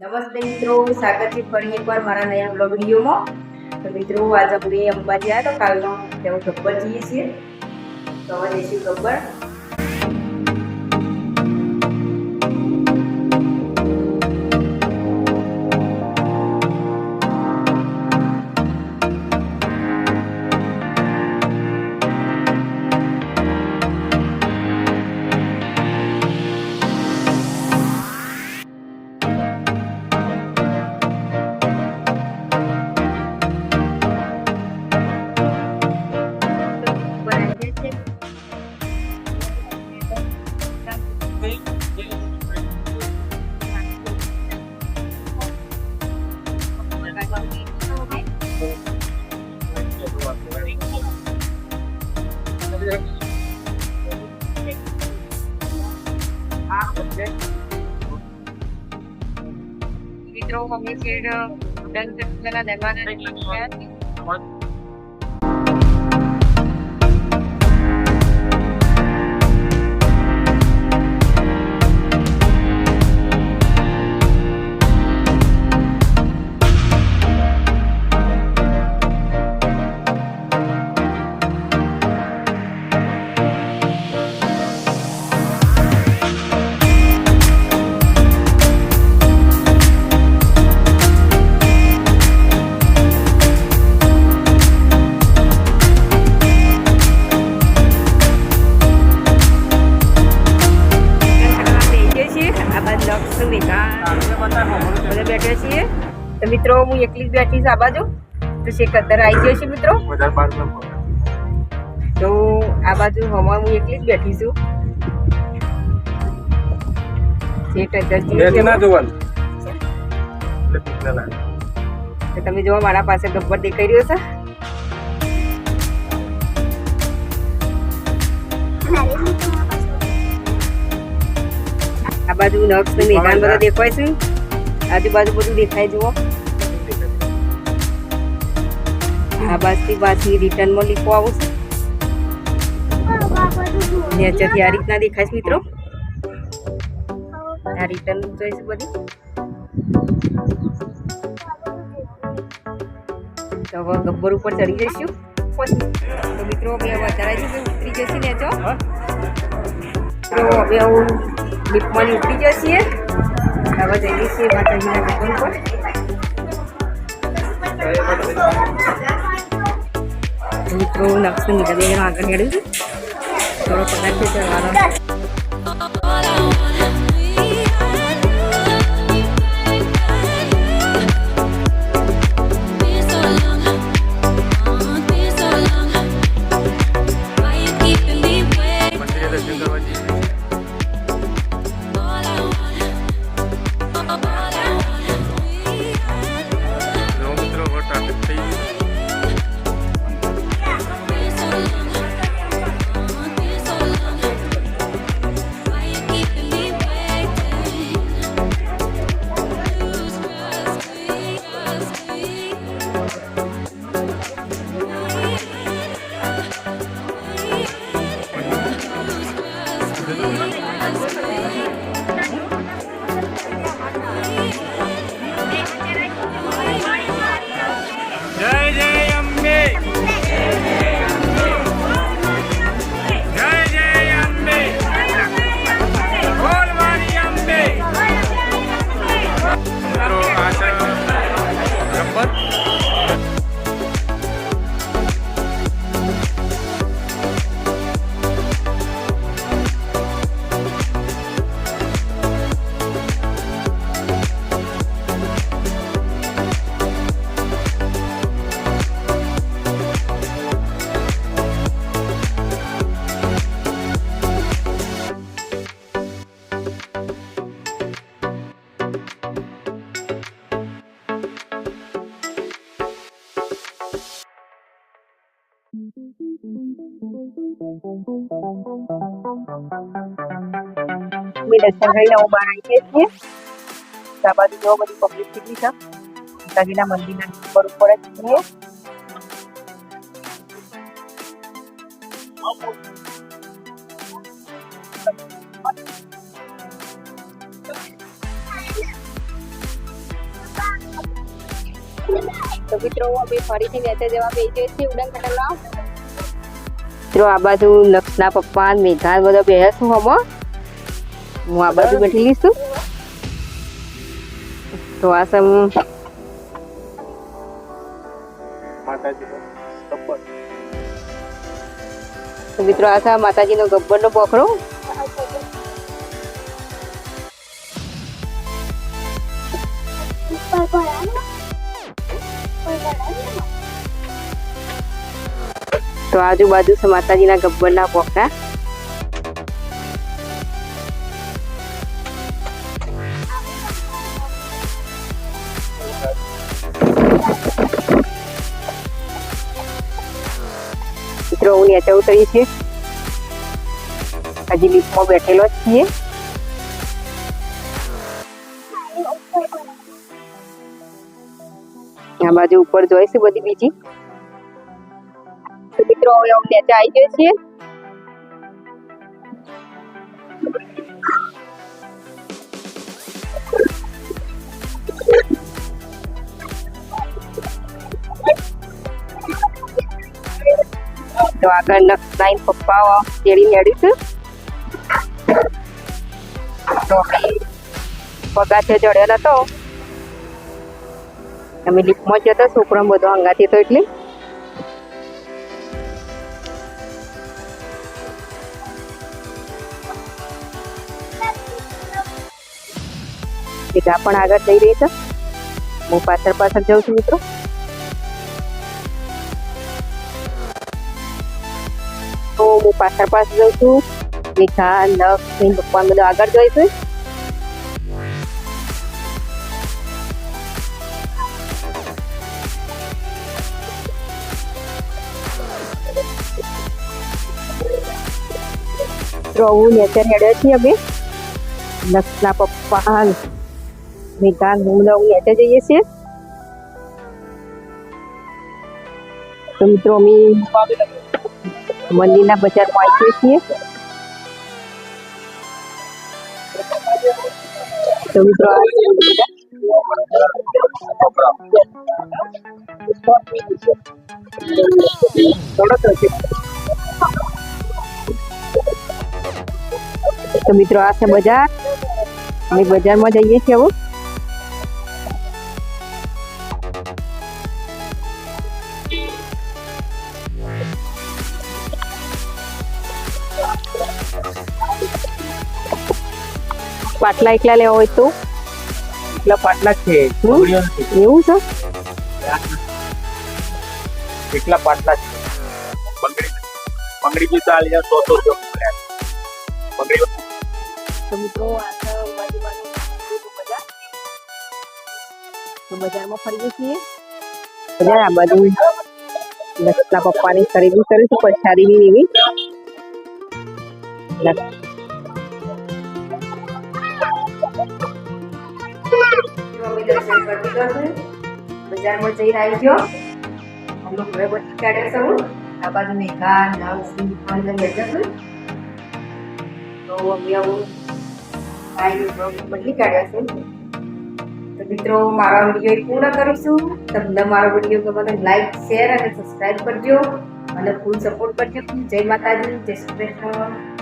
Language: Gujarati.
નમસ્તે મિત્રો, સ્વાગત છે ફરી એકવાર મારા નયા બ્લોગ વિડીયોમાં. તો મિત્રો, આજે અમે અંબાજી આવ્યા તો કાલનો તેઓ ગબ્બર જઈએ છીએ. તો હવે જઈશું ગબ્બર મિત્રો અમે શેડ ડન પેલા દરવાજા તો મિત્રો હું એકલી જ બેઠી છું આ બાજુ. તો શેખ અત્યારે આવી ગયો છે મિત્રો? તો આ બાજુ હમણાં હું એકલી જ બેઠી છું. તમે જોવા મારા પાસે ગબ્બર દેખાઈ રહ્યો છે. આ બાજુ નક્ષ ને મેઘાન બધા દેખાય છે. આજુબાજુ બધું દેખાય જુઓ. આ બાજુથી પાછી રિટર્નમાં લીખો આવું. છે નેચરથી આ રીતના દેખાય છે મિત્રો. આ રિટર્ન જોઈશું બધી. તો હવે ગબ્બર ઉપર ચડી જઈશું. તો મિત્રો અમે હવે અત્યારે જ ઉતરી જશે ને જો. તો અમે હું લિફ્ટમાં ઉતરી જઈએ હવે જઈએ છીએ માતાજીના ગબ્બર ઉપર મિત્રો નક્ષ મીઠા બેન આગળ હેડું છું. થોડો પગાર છે અમે દર્શન કરીને હું બહાર આવીએ છીએ. તો આ બાજુ જો બધી પબ્લિક કેટલી છે. માતાજીના મંદિરના ઉપર ઉપર જ છીએ. તો મિત્રો અમે ફરીથી નેચે જવા બેસી જઈએ છીએ ઉડાન આ બાજુ લક્ષના પપ્પા મેઘા બધા બેસું હમો હું આ બાજુ બેઠી લઈશું તો આ સમ તો મિત્રો આ સા માતાજીનો ગબ્બરનો પોખરો. તો આજુબાજુ છે માતાજીના ગબ્બરના પોખરા. મિત્રો નીચે ઉતરી છે હજી લિફ્ટમાં બેઠેલો જ છીએ. આ બાજુ ઉપર જોઈશું બધી બીજી. મિત્રો હવે અમે નેચે આવી ગયો છીએ. તો આગળ નક્ષનાઈન પપ્પા તેડી મેળ્યું છે. તો પગાથે ચડેલ હતો. અમે લિફ્ટમાં જ છોકરો બધો હંગાતી હતો એટલે. ભેગા પણ આગળ જઈ રહી છે. હું પાછળ પાછળ જાઉં છું મિત્રો. હું પાછળ પાછળ જાઉં છું મીઠા નખ પપ્પા બધું આગળ જોઈશું મિત્રો હું નેચર હેડ્યો છીએ અમે નક્ષના પપ્પા મીઠા હું ને હું નેચે જઈએ છીએ તો મિત્રો અમે મંદિરના બજારમાં આવીએ છીએ. તો મિત્રો. તો આ છે બજાર. અમે બજારમાં જઈએ છીએ હવે. પાટલા એકલા લેવા હોય તો? એટલા પાટલા છે. એવું છે? એટલા પાટલા છે. બી ચાલી જાય સો સો રૂપિયા બંગડી તો મિત્રો આ તો બજારમાં ફરીએ છીએ? બજાર આ બાજુ લક્ષના પપ્પાની ખરીદી કરીશું પછાડીની બજારમાં જઈને આવી ગયો અમે ઘરે બધી કાઢ્યા છે આ બાજુ મેઘા નવ સિંહ અંદર છું તો અમે આવું આઈ બદલી છે તો મિત્રો, મારા વીડિયો પૂર્ણ કરીશું તમને મારો વીડિયો ગમે લાઈક શેર અને સબસ્ક્રાઈબ કરજો અને ફૂલ સપોર્ટ કરજો. જય માતાજી, જય શ્રી કૃષ્ણ.